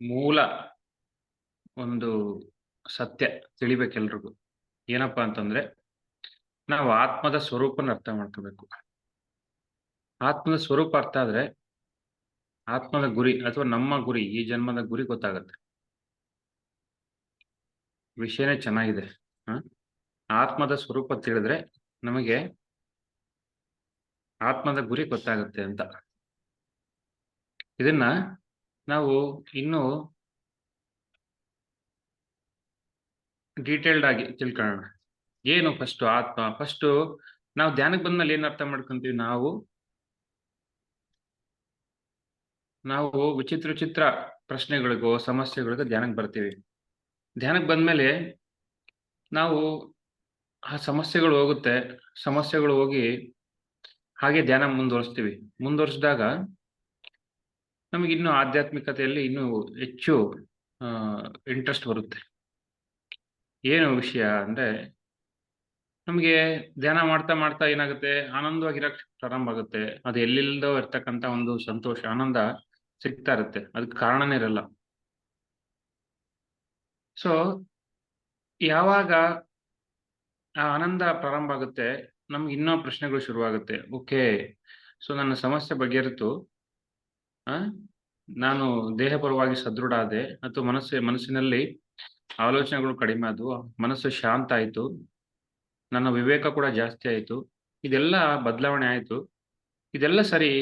ಮೂಲ ಒಂದು ಸತ್ಯ ತಿಳಿಬೇಕೆಲ್ರಿಗೂ ಏನಪ್ಪಾ ಅಂತಂದ್ರೆ, ನಾವು ಆತ್ಮದ ಸ್ವರೂಪನ ಅರ್ಥ ಮಾಡ್ಕೋಬೇಕು. ಆತ್ಮದ ಸ್ವರೂಪ ಅರ್ಥ ಆದ್ರೆ, ಆತ್ಮದ ಗುರಿ ಅಥವಾ ನಮ್ಮ ಗುರಿ, ಈ ಜನ್ಮದ ಗುರಿ ಗೊತ್ತಾಗತ್ತೆ. ವಿಷಯನೇ ಚೆನ್ನಾಗಿದೆ. ಆತ್ಮದ ಸ್ವರೂಪ ತಿಳಿದ್ರೆ ನಮಗೆ ಆತ್ಮದ ಗುರಿ ಗೊತ್ತಾಗುತ್ತೆ ಅಂತ. ಇದನ್ನ ನಾವು ಇನ್ನು ಡೀಟೇಲ್ಡ್ ಆಗಿ ತಿಳ್ಕೊಳ್ಳೋಣ. ಏನು ಫಸ್ಟ್ ಆತ್ಮ? ಫಸ್ಟ್ ನಾವು ಧ್ಯಾನಕ್ಕೆ ಬಂದ್ಮೇಲೆ ಏನ್ ಅರ್ಥ ಮಾಡ್ಕೊಂತೀವಿ ನಾವು? ನಾವು ವಿಚಿತ್ರ ವಿಚಿತ್ರ ಪ್ರಶ್ನೆಗಳಿಗೋ, ಸಮಸ್ಯೆಗಳಿಗೋ ಧ್ಯಾನಕ್ಕೆ ಬರ್ತೀವಿ. ಧ್ಯಾನಕ್ಕೆ ಬಂದ್ಮೇಲೆ ನಾವು ಆ ಸಮಸ್ಯೆಗಳು ಹೋಗುತ್ತೆ. ಸಮಸ್ಯೆಗಳು ಹೋಗಿ ಹಾಗೆ ಧ್ಯಾನ ಮುಂದುವರಿಸ್ತೀವಿ. ಮುಂದುವರಿಸಿದಾಗ ನಮಗೆ ಇನ್ನು ಆಧ್ಯಾತ್ಮಿಕತೆಯಲ್ಲಿ ಇನ್ನೂ ಹೆಚ್ಚು ಇಂಟ್ರೆಸ್ಟ್ ಬರುತ್ತೆ. ಏನು ವಿಷಯ ಅಂದ್ರೆ, ನಮಗೆ ಧ್ಯಾನ ಮಾಡ್ತಾ ಮಾಡ್ತಾ ಏನಾಗುತ್ತೆ ಆನಂದವಾಗಿರಕ್ ಪ್ರಾರಂಭ ಆಗುತ್ತೆ. ಅದು ಎಲ್ಲಿಲ್ದೋ ಇರ್ತಕ್ಕಂಥ ಒಂದು ಸಂತೋಷ, ಆನಂದ ಸಿಗ್ತಾ ಇರುತ್ತೆ. ಅದಕ್ಕೆ ಕಾರಣನೇ ಇರಲ್ಲ. ಸೊ ಯಾವಾಗ ಆ ಆನಂದ ಪ್ರಾರಂಭ ಆಗುತ್ತೆ, ನಮ್ಗೆ ಇನ್ನೂ ಪ್ರಶ್ನೆಗಳು ಶುರುವಾಗುತ್ತೆ. ಓಕೆ ಸೊ ನನ್ನ ಸಮಸ್ಯೆ ಬಗೆಹರಿತು. ನಾನು ದೇಹಪರವಾಗಿ ಸದೃಢ ಆದೆ ಅಥವಾ ಮನಸ್ಸು, ಮನಸ್ಸಿನಲ್ಲಿ ಆಲೋಚನೆಗಳು ಕಡಿಮೆ ಆದವು. ಮನಸ್ಸು ಶಾಂತ ಆಯ್ತು. ನನ್ನ ವಿವೇಕ ಕೂಡ ಜಾಸ್ತಿ ಆಯ್ತು. ಇದೆಲ್ಲ ಬದಲಾವಣೆ ಆಯ್ತು. ಇದೆಲ್ಲ ಸರಿ,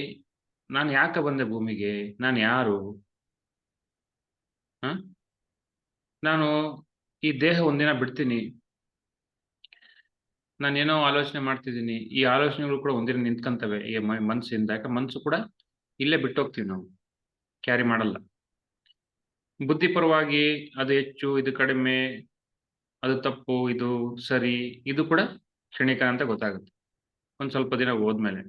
ನಾನು ಯಾಕೆ ಬಂದೆ ಭೂಮಿಗೆ? ನಾನು ಯಾರು? ಹ ನಾನು ಈ ದೇಹ ಒಂದಿನ ಬಿಡ್ತೀನಿ. ನಾನೇನೋ ಆಲೋಚನೆ ಮಾಡ್ತಿದ್ದೀನಿ. ಈ ಆಲೋಚನೆಗಳು ಕೂಡ ಒಂದಿನ ನಿಂತ್ಕೊಂತವೆ. ಈ ಮನಸ್ಸಿಂದ ಯಾಕೆ ಮನಸ್ಸು ಕೂಡ ಇಲ್ಲೇ ಬಿಟ್ಟು ಹೋಗ್ತೀವಿ ನಾವು. ಕ್ಯಾರಿ ಮಾಡಲ್ಲ. ಬುದ್ಧಿಪರವಾಗಿ ಅದು ಹೆಚ್ಚು, ಇದು ಕಡಿಮೆ, ಅದು ತಪ್ಪು, ಇದು ಸರಿ, ಇದು ಕೂಡ ಕ್ಷಣಿಕ ಅಂತ ಗೊತ್ತಾಗುತ್ತೆ. ಒಂದ್ ಸ್ವಲ್ಪ ದಿನ ಹೋದ್ಮೇಲೆ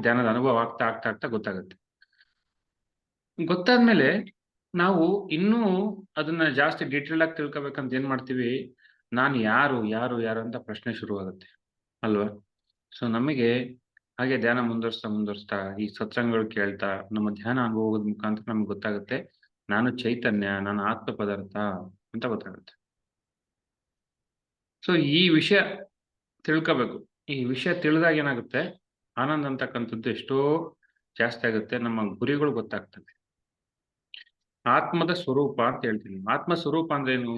ಧ್ಯಾನದ ಅನುಭವ ಆಗ್ತಾ ಆಗ್ತಾ ಆಗ್ತಾ ಗೊತ್ತಾಗುತ್ತೆ. ಗೊತ್ತಾದ್ಮೇಲೆ ನಾವು ಇನ್ನೂ ಅದನ್ನ ಜಾಸ್ತಿ ಡೀಟೇಲ್ ಆಗಿ ತಿಳ್ಕೊಬೇಕಂತ ಏನ್ ಮಾಡ್ತೀವಿ? ನಾನು ಯಾರು ಯಾರು ಯಾರು ಅಂತ ಪ್ರಶ್ನೆ ಶುರುವಾಗುತ್ತೆ. ಅಲ್ವಾ? ಸೊ ನಮಗೆ ಹಾಗೆ ಧ್ಯಾನ ಮುಂದುವರ್ಸ್ತಾ ಮುಂದುವರ್ಸ್ತಾ ಈ ಸತ್ಸಂಗಗಳು ಕೇಳ್ತಾ ನಮ್ಮ ಧ್ಯಾನ ಅನುಭವದ ಮುಖಾಂತರ ನಮ್ಗೆ ಗೊತ್ತಾಗುತ್ತೆ. ನಾನು ಚೈತನ್ಯ, ನಾನು ಆತ್ಮ ಪದಾರ್ಥ ಅಂತ ಗೊತ್ತಾಗುತ್ತೆ. ಸೊ ಈ ವಿಷಯ ತಿಳ್ಕೋಬೇಕು. ಈ ವಿಷಯ ತಿಳಿದಾಗ ಏನಾಗುತ್ತೆ? ಆನಂದ ಅಂತಕ್ಕಂಥದ್ದು ಎಷ್ಟೋ ಜಾಸ್ತಿ ಆಗುತ್ತೆ. ನಮ್ಮ ಗುರಿಗಳು ಗೊತ್ತಾಗ್ತವೆ. ಆತ್ಮದ ಸ್ವರೂಪ ಅಂತ ಹೇಳ್ತೀನಿ. ಆತ್ಮ ಸ್ವರೂಪ ಅಂದ್ರೆ ಏನು?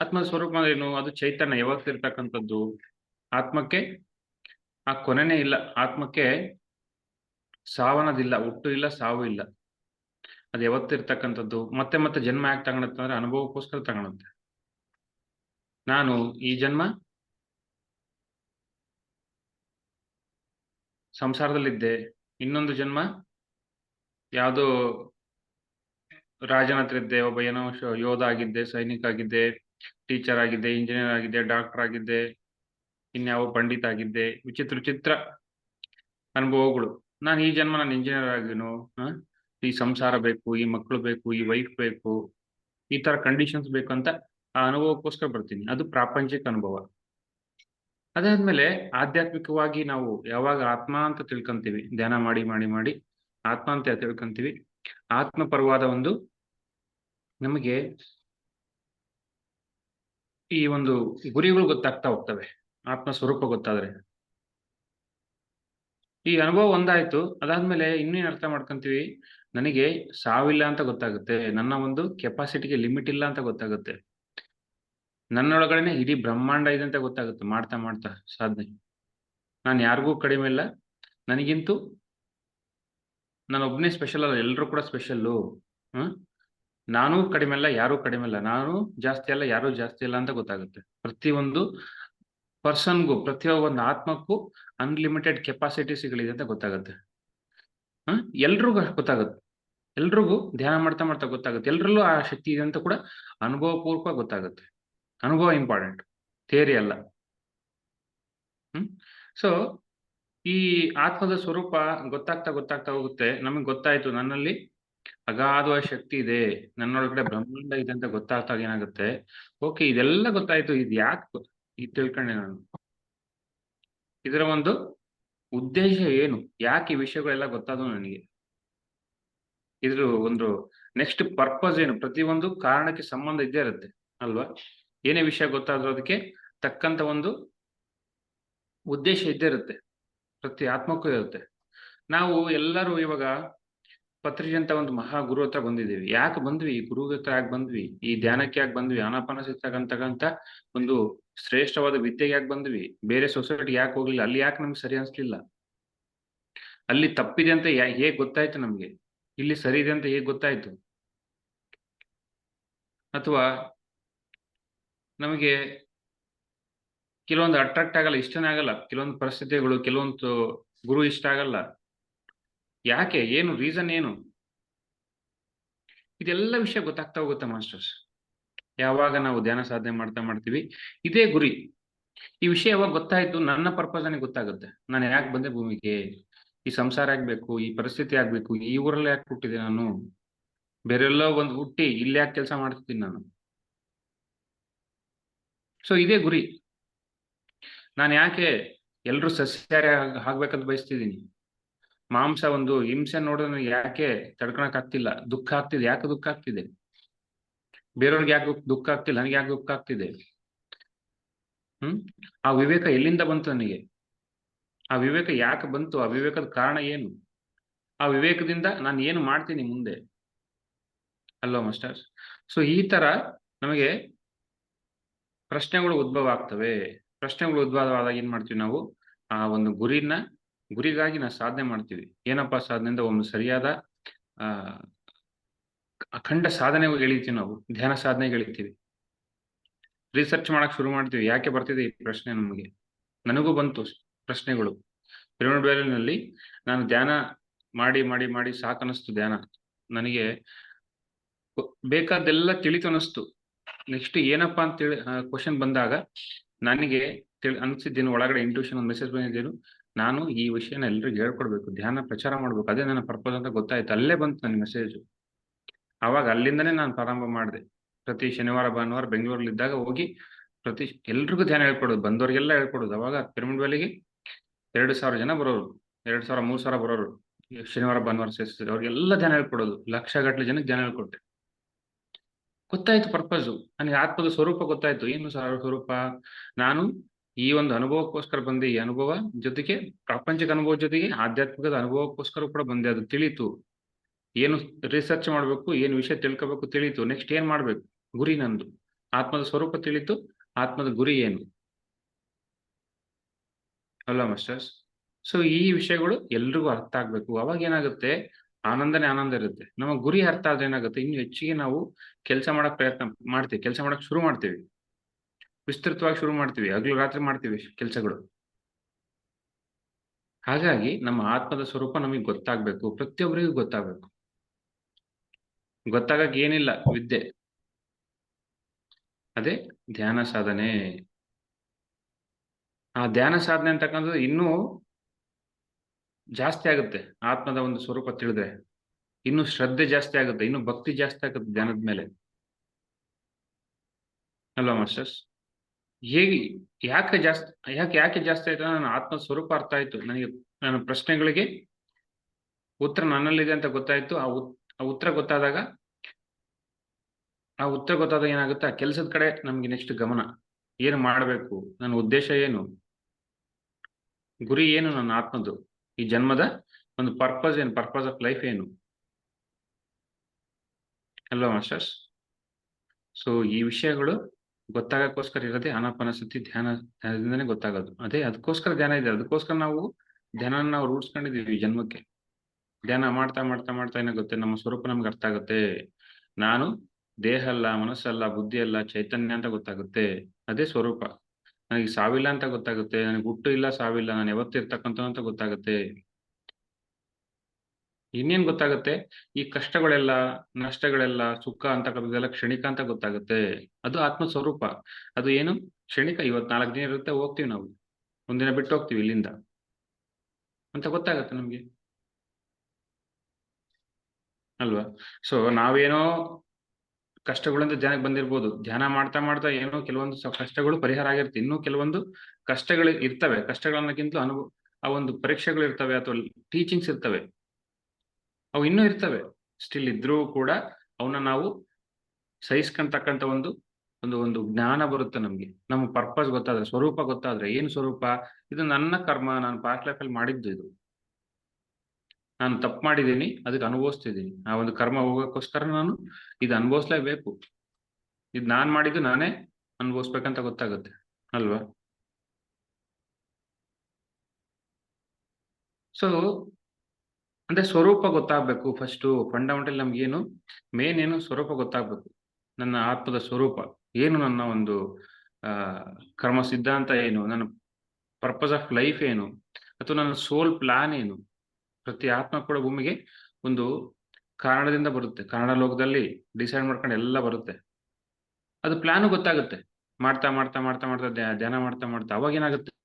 ಆತ್ಮದ ಸ್ವರೂಪ ಅಂದ್ರೇನು ಅದು ಚೈತನ್ಯ ಯಾವತ್ತಿರ್ತಕ್ಕಂಥದ್ದು ಆತ್ಮಕ್ಕೆ ಆ ಕೊನೆನೇ ಇಲ್ಲ, ಆತ್ಮಕ್ಕೆ ಸಾವನದಿಲ್ಲ ಹುಟ್ಟು ಇಲ್ಲ, ಸಾವು ಇಲ್ಲ. ಅದು ಯಾವತ್ತಿರ್ತಕ್ಕಂಥದ್ದು ಮತ್ತೆ ಮತ್ತೆ ಜನ್ಮ ಯಾಕೆ ತಗೊಳುತ್ತೆ ಅಂದ್ರೆ ಅನುಭವಕ್ಕೋಸ್ಕರ ತಗೊಳುತ್ತೆ. ನಾನು ಈ ಜನ್ಮ ಸಂಸಾರದಲ್ಲಿದ್ದೆ. ಇನ್ನೊಂದು ಜನ್ಮ ಯಾವುದೋ ರಾಜನ ಹತ್ರ ಇದ್ದೆ, ಒಬ್ಬ ಏನೋ ಯೋಧ ಆಗಿದ್ದೆ, ಸೈನಿಕ ಆಗಿದ್ದೆ ಟೀಚರ್ ಆಗಿದ್ದೆ ಇಂಜಿನಿಯರ್ ಆಗಿದ್ದೆ ಡಾಕ್ಟರ್ ಆಗಿದ್ದೆ. ಇನ್ಯಾವ ಪಂಡಿತ ಆಗಿದ್ದೆ, ವಿಚಿತ್ರ ವಿಚಿತ್ರ ಅನುಭವಗಳು. ನಾನು ಈ ಜನ್ಮ ನಾನು ಇಂಜಿನಿಯರ್ ಆಗಿನೋ ಈ ಸಂಸಾರ ಬೇಕು, ಈ ಮಕ್ಕಳು ಬೇಕು, ಈ ವೈಫ್ ಬೇಕು, ಈ ತರ ಕಂಡೀಷನ್ಸ್ ಬೇಕು ಅಂತ ಆ ಅನುಭವಕ್ಕೋಸ್ಕರ ಬರ್ತೀನಿ. ಅದು ಪ್ರಾಪಂಚಿಕ ಅನುಭವ. ಅದಾದ್ಮೇಲೆ ಆಧ್ಯಾತ್ಮಿಕವಾಗಿ ನಾವು ಯಾವಾಗ ಆತ್ಮ ಅಂತ ತಿಳ್ಕೊಂತೀವಿ, ಧ್ಯಾನ ಮಾಡಿ ಮಾಡಿ ಮಾಡಿ, ಆತ್ಮ ಅಂತ ತಿಳ್ಕೊಂತೀವಿ ಆತ್ಮ ಪರವಾದ ಒಂದು ನಮಗೆ ಈ ಒಂದು ಗುರಿಗಳು ಗೊತ್ತಾಗ್ತಾ ಹೋಗ್ತವೆ. ಆತ್ಮ ಸ್ವರೂಪ ಗೊತ್ತಾದ್ರೆ. ಈ ಅನುಭವ ಒಂದಾಯ್ತು. ಅದಾದ್ಮೇಲೆ ಇನ್ನೇನ್ ಅರ್ಥ ಮಾಡ್ಕೊಂತೀವಿ? ನನಗೆ ಸಾವಿಲ್ಲ ಅಂತ ಗೊತ್ತಾಗುತ್ತೆ. ನನ್ನ ಒಂದು ಕೆಪಾಸಿಟಿಗೆ ಲಿಮಿಟ್ ಇಲ್ಲ ಅಂತ ಗೊತ್ತಾಗುತ್ತೆ. ನನ್ನೊಳಗಡೆನೆ ಇಡೀ ಬ್ರಹ್ಮಾಂಡ ಇದೆ ಅಂತ ಗೊತ್ತಾಗುತ್ತೆ. ಮಾಡ್ತಾ ಮಾಡ್ತಾ ಸಾಧನೆ. ನಾನು ಯಾರಿಗೂ ಕಡಿಮೆ ಇಲ್ಲ. ನನಗಿಂತೂ ನಾನು ಒಬ್ಬನೇ ಸ್ಪೆಷಲ್ ಅಲ್ಲ. ಎಲ್ಲರೂ ಕೂಡ ಸ್ಪೆಷಲ್ಲು ಹ್ಮ್? ನಾನು ಕಡಿಮೆ ಅಲ್ಲ, ಯಾರೂ ಕಡಿಮೆ ಇಲ್ಲ ನಾನು ಜಾಸ್ತಿ ಅಲ್ಲ, ಯಾರೂ ಜಾಸ್ತಿ ಇಲ್ಲ ಅಂತ ಗೊತ್ತಾಗುತ್ತೆ. ಪ್ರತಿಯೊಂದು ಪರ್ಸನ್ಗೂ ಪ್ರತಿಯೊಂದು ಆತ್ಮಕ್ಕೂ ಅನ್ಲಿಮಿಟೆಡ್ ಕೆಪಾಸಿಟೀಸ್ಗಳಿದೆ ಅಂತ ಗೊತ್ತಾಗುತ್ತೆ. ಹ್ಮ್ ಎಲ್ರಿಗೂ ಗೊತ್ತಾಗುತ್ತೆ. ಎಲ್ರಿಗೂ ಧ್ಯಾನ ಮಾಡ್ತಾ ಮಾಡ್ತಾ ಗೊತ್ತಾಗುತ್ತೆ. ಎಲ್ರಲ್ಲೂ ಆ ಶಕ್ತಿ ಇದೆ ಅಂತ ಕೂಡ ಅನುಭವ ಪೂರ್ವಕ ಗೊತ್ತಾಗುತ್ತೆ. ಅನುಭವ ಇಂಪಾರ್ಟೆಂಟ್ ಥಿಯರಿ ಅಲ್ಲ. ಹ್ಮ್? ಸೊ ಈ ಆತ್ಮದ ಸ್ವರೂಪ ಗೊತ್ತಾಗ್ತಾ ಗೊತ್ತಾಗ್ತಾ ಹೋಗುತ್ತೆ. ನಮಗೆ ಗೊತ್ತಾಯ್ತು ನನ್ನಲ್ಲಿ ಅಗಾಧವಾದ ಶಕ್ತಿ ಇದೆ. ನನ್ನೊಳಗಡೆ ಬ್ರಹ್ಮಾಂಡ ಇದೆ ಅಂತ ಗೊತ್ತಾಗ್ತಾ ಏನಾಗುತ್ತೆ? ಓಕೆ ಇದೆಲ್ಲ ಗೊತ್ತಾಯ್ತು. ಇದು ಯಾಕೆ ಇದು ತಿಳ್ಕೊಂಡೆ ನಾನು. ಇದರ ಒಂದು ಉದ್ದೇಶ ಏನು? ಯಾಕೆ ಈ ವಿಷಯಗಳೆಲ್ಲ ಗೊತ್ತಾದವು ನನಗೆ? ಇದ್ರ ಒಂದು ನೆಕ್ಸ್ಟ್ ಪರ್ಪಸ್ ಏನು? ಪ್ರತಿಯೊಂದು ಕಾರಣಕ್ಕೆ ಸಂಬಂಧ ಇದ್ದೇ ಇರುತ್ತೆ, ಅಲ್ವಾ? ಏನೇ ವಿಷಯ ಗೊತ್ತಾದ್ರೂ ಅದಕ್ಕೆ ತಕ್ಕಂತ ಒಂದು ಉದ್ದೇಶ ಇದ್ದೇ ಇರುತ್ತೆ. ಪ್ರತಿ ಆತ್ಮಕ್ಕೂ ಇರುತ್ತೆ. ನಾವು ಎಲ್ಲರೂ ಇವಾಗ ಪತ್ರಿಜಿ ಒಂದು ಮಹಾ ಗುರು ಹತ್ರ ಬಂದಿದ್ದೀವಿ. ಯಾಕೆ ಬಂದ್ವಿ? ಈ ಗುರು ಹತ್ರ ಯಾಕೆ ಬಂದ್ವಿ? ಈ ಧ್ಯಾನಕ್ಕೆ ಯಾಕೆ ಬಂದ್ವಿ? ಆನಾಪಾನ ಒಂದು ಶ್ರೇಷ್ಠವಾದ ವಿದ್ಯೆಗೆ ಯಾಕೆ ಬಂದ್ವಿ? ಬೇರೆ ಸೊಸೈಟಿ ಯಾಕೆ ಹೋಗ್ಲಿಲ್ಲ? ಅಲ್ಲಿ ಯಾಕೆ ನಮ್ಗೆ ಸರಿ ಅನ್ಸ್ಲಿಲ್ಲ? ಅಲ್ಲಿ ತಪ್ಪಿದೆ ಅಂತ ಹೇಗ್ ಗೊತ್ತಾಯ್ತು ನಮ್ಗೆ? ಇಲ್ಲಿ ಸರಿ ಇದೆ ಅಂತ ಹೇಗ್ ಗೊತ್ತಾಯ್ತು? ಅಥವಾ ನಮಗೆ ಕೆಲವೊಂದು ಅಟ್ರಾಕ್ಟ್ ಆಗಲ್ಲ, ಇಷ್ಟನೇ ಆಗಲ್ಲ. ಕೆಲವೊಂದು ಪರಿಸ್ಥಿತಿಗಳು, ಕೆಲವೊಂದು ಗುರು ಇಷ್ಟ ಆಗಲ್ಲ. ಯಾಕೆ, ಏನು ರೀಸನ್ ಏನು? ಇದೆಲ್ಲ ವಿಷಯ ಗೊತ್ತಾಗ್ತಾ ಹೋಗುತ್ತೆ ಮಾಸ್ಟರ್ಸ್. ಯಾವಾಗ ನಾವು ಧ್ಯಾನ ಸಾಧನೆ ಮಾಡ್ತಾ ಮಾಡ್ತೀವಿ, ಇದೇ ಗುರಿ. ಈ ವಿಷಯ ಯಾವಾಗ ಗೊತ್ತಾಯ್ತು, ನನ್ನ ಪರ್ಪಸ್ ನನಗೆ ಗೊತ್ತಾಗುತ್ತೆ. ನಾನು ಯಾಕೆ ಬಂದೆ ಭೂಮಿಗೆ? ಈ ಸಂಸಾರ ಆಗ್ಬೇಕು, ಈ ಪರಿಸ್ಥಿತಿ ಆಗ್ಬೇಕು, ಈ ಊರಲ್ಲಿ ಯಾಕೆ ಹುಟ್ಟಿದೆ ನಾನು? ಬೇರೆಲ್ಲೋ ಒಂದು ಹುಟ್ಟಿ ಇಲ್ಲಿ ಯಾಕೆ ಕೆಲಸ ಮಾಡ್ತಿದ್ದೀನಿ ನಾನು? ಸೊ ಇದೇ ಗುರಿ. ನಾನು ಯಾಕೆ ಎಲ್ರು ಸಸ್ಯಾರ ಆಗ್- ಆಗ್ಬೇಕಂತ ಬಯಸ್ತಿದ್ದೀನಿ? ಮಾಂಸ ಒಂದು ಹಿಂಸೆ ನೋಡಿದ್ರೆ ಯಾಕೆ ತಡ್ಕೊಳಕ್ ಆಗ್ತಿಲ್ಲ? ದುಃಖ ಆಗ್ತಿದೆ. ಯಾಕೆ ದುಃಖ ಆಗ್ತಿದೆ? ಬೇರೆಯವ್ರಿಗೆ ಯಾಕೆ ದುಃಖ ಆಗ್ತಿಲ್ಲ? ನನಗೆ ಯಾಕೆ ದುಃಖ ಆಗ್ತಿದೆ? ಹ್ಮ್? ಆ ವಿವೇಕ ಎಲ್ಲಿಂದ ಬಂತು ನನಗೆ? ಆ ವಿವೇಕ ಯಾಕೆ ಬಂತು? ಆ ವಿವೇಕದ ಕಾರಣ ಏನು? ಆ ವಿವೇಕದಿಂದ ನಾನು ಏನು ಮಾಡ್ತೀನಿ ಮುಂದೆ? ಅಲ್ವಾ ಮಾಸ್ಟರ್ಸ್ ಸೊ ಈ ತರ ನಮಗೆ ಪ್ರಶ್ನೆಗಳು ಉದ್ಭವ ಆಗ್ತವೆ. ಪ್ರಶ್ನೆಗಳು ಉದ್ಭವವಾದಾಗ ಏನ್ ಮಾಡ್ತೀವಿ ನಾವು? ಆ ಒಂದು ಗುರಿನ ಗುರಿಗಾಗಿ ನಾವು ಸಾಧನೆ ಮಾಡ್ತೀವಿ. ಏನಪ್ಪಾ ಸಾಧನೆಯಿಂದ ಒಂದು ಸರಿಯಾದ ಅಖಂಡ ಸಾಧನೆ ಎಳಿತೀವಿ ನಾವು. ಧ್ಯಾನ ಸಾಧನೆ ಎಳಿತೀವಿ ರಿಸರ್ಚ್ ಮಾಡಕ್ ಶುರು ಮಾಡ್ತೀವಿ. ಯಾಕೆ ಬರ್ತಿದೆ ಈ ಪ್ರಶ್ನೆ ನಮಗೆ? ನನಗೂ ಬಂತು ಪ್ರಶ್ನೆಗಳು. ಪಿರಮಿಡ್ ನಾನು ಧ್ಯಾನ ಮಾಡಿ ಮಾಡಿ ಮಾಡಿ ಸಾಕನಿಸ್ತು ಧ್ಯಾನ. ನನಗೆ ಬೇಕಾದೆಲ್ಲ ತಿಳಿತು ಅನಿಸ್ತು ನೆಕ್ಸ್ಟ್ ಏನಪ್ಪಾ ಅಂತ ಕ್ವಶನ್ ಬಂದಾಗ ನನಗೆ ತಿಳ್ ಅನ್ಸಿದ್ದೇನು, ಒಳಗಡೆ ಇಂಟ್ಯೂಷನ್ ಒಂದು ಮೆಸೇಜ್ ಬಂದಿದ್ದೇನು ನಾನು ಈ ವಿಷಯನ ಎಲ್ರಿಗೂ ಹೇಳ್ಕೊಡ್ಬೇಕು, ಧ್ಯಾನ ಪ್ರಚಾರ ಮಾಡ್ಬೇಕು, ಅದೇ ನನ್ನ ಪರ್ಪಸ್ ಅಂತ ಗೊತ್ತಾಯ್ತು. ಅಲ್ಲೇ ಬಂತು ನನ್ನ ಮೆಸೇಜ್ ಅವಾಗ ಅಲ್ಲಿಂದನೇ ನಾನು ಪ್ರಾರಂಭ ಮಾಡಿದೆ. ಪ್ರತಿ ಶನಿವಾರ, ಭಾನುವಾರ ಬೆಂಗಳೂರಲ್ಲಿ ಇದ್ದಾಗ ಹೋಗಿ ಪ್ರತಿ ಎಲ್ರಿಗೂ ಧ್ಯಾನ ಹೇಳ್ಕೊಡೋದು, ಬಂದವರಿಗೆಲ್ಲ ಹೇಳ್ಕೊಡೋದು. ಅವಾಗ ಪಿರಮಿಡ್ ವ್ಯಾಲಿಗೆ ಎರಡು ಸಾವಿರ ಜನ ಬರೋರು, ಎರಡು ಸಾವಿರ, ಮೂರು ಸಾವಿರ ಬರೋರು. ಶನಿವಾರ, ಭಾನುವಾರ ಸೇರಿಸಿದ್ರು. ಅವ್ರಿಗೆಲ್ಲ ಧ್ಯಾನ ಹೇಳ್ಕೊಡೋದು. ಲಕ್ಷ ಗಟ್ಟಲೆ ಜನಕ್ಕೆ ಧ್ಯಾನ ಹೇಳ್ಕೊಟ್ಟೆ. ಗೊತ್ತಾಯ್ತು ಪರ್ಪಸ್. ನನಗೆ ಆತ್ಮದ ಸ್ವರೂಪ ಗೊತ್ತಾಯ್ತು. ಏನು ಸ್ವರೂಪ? ನಾನು ಈ ಒಂದು ಅನುಭವಕ್ಕೋಸ್ಕರ ಬಂದ ಈ ಅನುಭವ ಜೊತೆಗೆ ಪ್ರಾಪಂಚಿಕ ಅನುಭವ ಜೊತೆಗೆ ಆಧ್ಯಾತ್ಮಿಕದ ಅನುಭವಕ್ಕೋಸ್ಕರ ಕೂಡ ಬಂದೆ. ಅದು ತಿಳಿತು. ಏನು ರಿಸರ್ಚ್ ಮಾಡ್ಬೇಕು, ಏನು ವಿಷಯ ತಿಳ್ಕೋಬೇಕು ತಿಳಿತು. ನೆಕ್ಸ್ಟ್ ಏನ್ ಮಾಡ್ಬೇಕು? ಗುರಿ ನಂದು. ಆತ್ಮದ ಸ್ವರೂಪ ತಿಳಿತು. ಆತ್ಮದ ಗುರಿ ಏನು? ಅಲ್ಲ ಮಾಸ್ಟರ್ಸ್ ಸೊ ಈ ವಿಷಯಗಳು ಎಲ್ರಿಗೂ ಅರ್ಥ ಆಗ್ಬೇಕು. ಅವಾಗ ಏನಾಗುತ್ತೆ? ಆನಂದನೇ ಆನಂದ ಇರುತ್ತೆ. ನಮ್ಮ ಗುರಿ ಅರ್ಥ ಆದ್ರೆ ಏನಾಗುತ್ತೆ? ಇನ್ನು ಹೆಚ್ಚಿಗೆ ನಾವು ಕೆಲಸ ಮಾಡಕ್ ಪ್ರಯತ್ನ ಮಾಡ್ತೀವಿ. ಕೆಲಸ ಮಾಡಕ್ ಶುರು ಮಾಡ್ತೀವಿ. ವಿಸ್ತೃತವಾಗಿ ಶುರು ಮಾಡ್ತೀವಿ. ಹಗಲು ರಾತ್ರಿ ಮಾಡ್ತೀವಿ ಕೆಲಸಗಳು. ಹಾಗಾಗಿ ನಮ್ಮ ಆತ್ಮದ ಸ್ವರೂಪ ನಮಗೆ ಗೊತ್ತಾಗ್ಬೇಕು. ಪ್ರತಿಯೊಬ್ಬರಿಗೂ ಗೊತ್ತಾಗ್ಬೇಕು. ಗೊತ್ತಾಗಕ್ಕೆ ಏನಿಲ್ಲ ವಿದ್ಯೆ. ಅದೇ ಧ್ಯಾನ ಸಾಧನೆ. ಆ ಧ್ಯಾನ ಸಾಧನೆ ಅಂತಕ್ಕಂಥದ್ದು ಇನ್ನೂ ಜಾಸ್ತಿ ಆಗುತ್ತೆ. ಆತ್ಮದ ಒಂದು ಸ್ವರೂಪ ತಿಳಿದ್ರೆ ಇನ್ನು ಶ್ರದ್ಧೆ ಜಾಸ್ತಿ ಆಗುತ್ತೆ. ಇನ್ನು ಭಕ್ತಿ ಜಾಸ್ತಿ ಆಗುತ್ತೆ ಧ್ಯಾನದ ಮೇಲೆ. ಅಲ್ವಾ ಮಾಸ್ಟರ್ಸ್? ಹೇಗೆ, ಯಾಕೆ ಜಾಸ್ತಿ, ಯಾಕೆ ಯಾಕೆ ಜಾಸ್ತಿ ಆಯ್ತು ನನ್ನ ಆತ್ಮ ಸ್ವರೂಪ ಅರ್ಥ ಆಯ್ತು. ನನಗೆ, ನನ್ನ ಪ್ರಶ್ನೆಗಳಿಗೆ ಉತ್ತರ ನನ್ನಲ್ಲಿದೆ ಅಂತ ಗೊತ್ತಾಯ್ತು. ಆ ಉತ್- ಆ ಉತ್ತರ ಗೊತ್ತಾದಾಗ, ಆ ಉತ್ತರ ಗೊತ್ತಾದಾಗ ಏನಾಗುತ್ತೆ? ಆ ಕೆಲಸದ ಕಡೆ ನಮ್ಗೆ ನೆಕ್ಸ್ಟ್ ಗಮನ. ಏನು ಮಾಡಬೇಕು? ನನ್ನ ಉದ್ದೇಶ ಏನು? ಗುರಿ ಏನು ನನ್ನ ಆತ್ಮದ್ದು? ಈ ಜನ್ಮದ ಒಂದು ಪರ್ಪಸ್ ಏನು? ಪರ್ಪಸ್ ಆಫ್ ಲೈಫ್ ಏನು? ಅಲ್ವಾ ಮಾಸ್ಟರ್ಸ್ ಸೊ ಈ ವಿಷಯಗಳು ಗೊತ್ತಾಗಕ್ಕೋಸ್ಕರ ಇರೋದೇ ಆನಾಪಾನಸತಿ ಧ್ಯಾನ ಧ್ಯಾನದಿಂದನೇ ಗೊತ್ತಾಗೋದು. ಅದೇ ಅದಕ್ಕೋಸ್ಕರ ಧ್ಯಾನ ಇದೆ. ಅದಕ್ಕೋಸ್ಕರ ನಾವು ಧ್ಯಾನ ನಾವು ರೂಢಿಸ್ಕೊಂಡಿದೀವಿ ಈ ಜನ್ಮಕ್ಕೆ. ಧ್ಯಾನ ಮಾಡ್ತಾ ಮಾಡ್ತಾ ಮಾಡ್ತಾ ಏನೋ ಗೊತ್ತೆ, ನಮ್ಮ ಸ್ವರೂಪ ನಮ್ಗೆ ಅರ್ಥ ಆಗುತ್ತೆ. ನಾನು ದೇಹ ಅಲ್ಲ ಮನಸ್ಸಲ್ಲ ಬುದ್ಧಿ ಅಲ್ಲ, ಚೈತನ್ಯ ಅಂತ ಗೊತ್ತಾಗುತ್ತೆ. ಅದೇ ಸ್ವರೂಪ. ನನಗೆ ಸಾವಿಲ್ಲ ಅಂತ ಗೊತ್ತಾಗುತ್ತೆ. ನನಗೆ ಹುಟ್ಟು ಇಲ್ಲ, ಸಾವಿಲ್ಲ. ನಾನು ಯಾವತ್ತಿರ್ತಕ್ಕಂಥ ಅಂತ ಗೊತ್ತಾಗುತ್ತೆ. ಇನ್ನೇನ್ ಗೊತ್ತಾಗುತ್ತೆ? ಈ ಕಷ್ಟಗಳೆಲ್ಲ, ನಷ್ಟಗಳೆಲ್ಲ, ಸುಖ ಅಂತಕ್ಕಂಥದ್ದೆಲ್ಲ ಕ್ಷಣಿಕ ಅಂತ ಗೊತ್ತಾಗುತ್ತೆ. ಅದು ಆತ್ಮ ಸ್ವರೂಪ ಅದು ಏನು? ಕ್ಷಣಿಕ. ಇವತ್ ನಾಲ್ಕು ದಿನ ಇರುತ್ತೆ, ಹೋಗ್ತೀವಿ ನಾವು. ಒಂದಿನ ಬಿಟ್ಟು ಹೋಗ್ತೀವಿ ಇಲ್ಲಿಂದ. ಅಂತ ಗೊತ್ತಾಗತ್ತೆ ನಮ್ಗೆ. ಅಲ್ವಾ? ಸೊ ನಾವೇನೋ ಕಷ್ಟಗಳಿಂದ ಧ್ಯಾನಕ್ಕೆ ಬಂದಿರ್ಬೋದು. ಧ್ಯಾನ ಮಾಡ್ತಾ ಮಾಡ್ತಾ ಏನೋ ಕೆಲವೊಂದು ಕಷ್ಟಗಳು ಪರಿಹಾರ ಆಗಿರುತ್ತೆ. ಇನ್ನೂ ಕೆಲವೊಂದು ಕಷ್ಟಗಳು ಇರ್ತವೆ. ಕಷ್ಟಗಳನ್ನಕ್ಕಿಂತ ಅನುಭವ ಆ ಒಂದು ಪರೀಕ್ಷೆಗಳು ಇರ್ತವೆ ಅಥವಾ ಟೀಚಿಂಗ್ಸ್ ಇರ್ತವೆ. ಅವು ಇನ್ನೂ ಇರ್ತವೆ. ಸ್ಟಿಲ್ ಇದ್ರೂ ಕೂಡ ಅವನ್ನ ನಾವು ಸಹಿಸ್ಕೊಂತಕ್ಕಂಥ ಒಂದು ಒಂದು ಒಂದು ಜ್ಞಾನ ಬರುತ್ತೆ ನಮ್ಗೆ. ನಮ್ಮ ಪರ್ಪಸ್ ಗೊತ್ತಾದ್ರೆ, ಸ್ವರೂಪ ಗೊತ್ತಾದ್ರೆ, ಏನು ಸ್ವರೂಪ? ಇದು ನನ್ನ ಕರ್ಮ, ನಾನು ಪಾಸ್ಟ್ ಲೈಫಲ್ಲಿ ಮಾಡಿದ್ದು ಇದು. ನಾನು ತಪ್ಪು ಮಾಡಿದ್ದೀನಿ, ಅದಕ್ಕೆ ಅನುಭವಿಸ್ತಿದ್ದೀನಿ. ಆ ಒಂದು ಕರ್ಮ ಹೋಗೋಕ್ಕೋಸ್ಕರ ನಾನು ಇದು ಅನುಭವಿಸ್ಲೇಬೇಕು. ಇದು ನಾನ್ ಮಾಡಿದ್ದು ನಾನೇ ಅನುಭವಿಸ್ಬೇಕಂತ ಗೊತ್ತಾಗುತ್ತೆ, ಅಲ್ವಾ? ಸೊ ಅಂದ್ರೆ ಸ್ವರೂಪ ಗೊತ್ತಾಗ್ಬೇಕು ಫಸ್ಟ್ ಫಂಡಮೆಂಟಲ್ ನಮ್ಗೇನು ಮೇನ್ ಏನು ಸ್ವರೂಪ ಗೊತ್ತಾಗ್ಬೇಕು. ನನ್ನ ಆತ್ಮದ ಸ್ವರೂಪ, ಏನು ನನ್ನ ಒಂದು, ಆ, ಕರ್ಮ ಸಿದ್ಧಾಂತ ಏನು, ನನ್ನ ಪರ್ಪಸ್ ಆಫ್ ಲೈಫ್ ಏನು, ಅಥವಾ ನನ್ನ ಸೋಲ್ ಪ್ಲಾನ್ ಏನು. ಪ್ರತಿ ಆತ್ಮ ಕೂಡ ಭೂಮಿಗೆ ಒಂದು ಕಾರಣದಿಂದ ಬರುತ್ತೆ. ಕನ್ನಡ ಲೋಕದಲ್ಲಿ ಡಿಸೈಡ್ ಮಾಡ್ಕೊಂಡು ಎಲ್ಲ ಬರುತ್ತೆ. ಅದು ಪ್ಲಾನು ಗೊತ್ತಾಗುತ್ತೆ. ಮಾಡ್ತಾ ಮಾಡ್ತಾ ಮಾಡ್ತಾ ಮಾಡ್ತಾ ಧ್ಯಾನ ಮಾಡ್ತಾ ಮಾಡ್ತಾ, ಅವಾಗ ಏನಾಗುತ್ತೆ?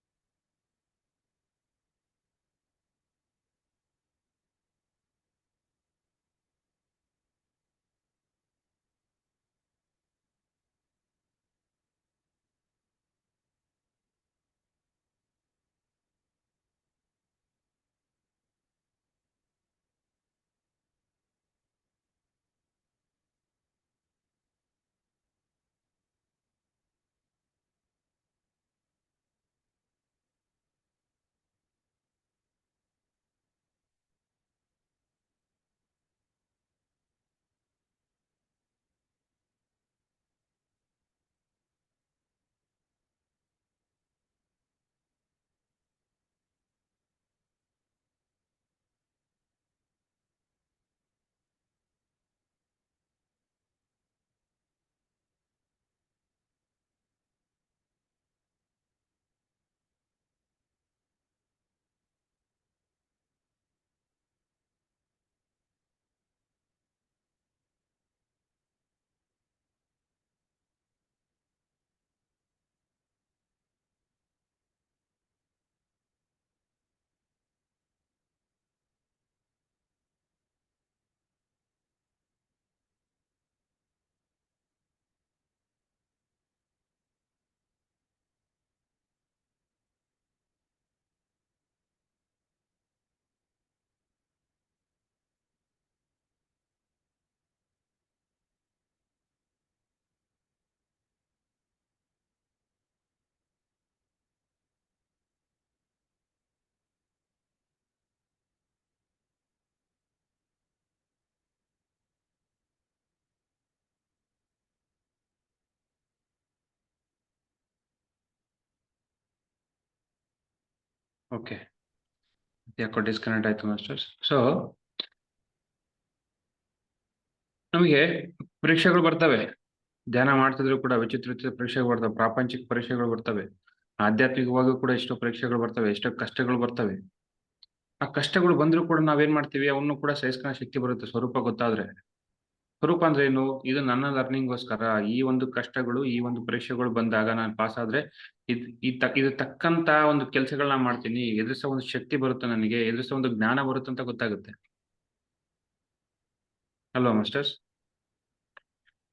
ಓಕೆ ಯಾಕೋ ಡಿಸ್ಕನೆಕ್ಟ್ ಆಯ್ತು ಮಾಸ್ಟರ್ಸ್ ಸೊ ನಮಗೆ ಪರೀಕ್ಷೆಗಳು ಬರ್ತವೆ. ಧ್ಯಾನ ಮಾಡ್ತಿದ್ರು ಕೂಡ, ವಿಚಿತ್ರ ವಿಚಿತ್ರ ಪರೀಕ್ಷೆಗಳು ಬರ್ತವೆ, ಪ್ರಾಪಂಚಿಕ ಪರೀಕ್ಷೆಗಳು ಬರ್ತವೆ. ಆಧ್ಯಾತ್ಮಿಕವಾಗಿ ಕೂಡ ಎಷ್ಟೋ ಪರೀಕ್ಷೆಗಳು ಬರ್ತವೆ, ಎಷ್ಟೋ ಕಷ್ಟಗಳು ಬರ್ತವೆ. ಆ ಕಷ್ಟಗಳು ಬಂದರೂ ಕೂಡ ನಾವೇನ್ ಮಾಡ್ತೀವಿ, ಅವನ್ನು ಕೂಡ ಸಹಿಸ್ಕೊಳ್ಳೋ ಶಕ್ತಿ ಬರುತ್ತೆ, ಸ್ವರೂಪ ಗೊತ್ತಾದ್ರೆ. ಸ್ವರೂಪ ಅಂದ್ರೆ ಏನು? ಇದು ನನ್ನ ಲರ್ನಿಂಗ್ಗೋಸ್ಕರ ಈ ಒಂದು ಕಷ್ಟಗಳು, ಈ ಒಂದು ಪರೀಕ್ಷೆಗಳು ಬಂದಾಗ ನಾನು ಪಾಸ್ ಆದ್ರೆ ಇದ್ ಇದು ತಕ್ಕಂತ ಒಂದು ಕೆಲಸಗಳನ್ನ ಮಾಡ್ತೀನಿ. ಎದುರಿಸೋ ಒಂದು ಶಕ್ತಿ ಬರುತ್ತೆ ನನಗೆ, ಎದುರಿಸೋ ಒಂದು ಜ್ಞಾನ ಬರುತ್ತೆ ಅಂತ ಗೊತ್ತಾಗುತ್ತೆ. ಅಲ್ವಾ ಮಾಸ್ಟರ್ಸ್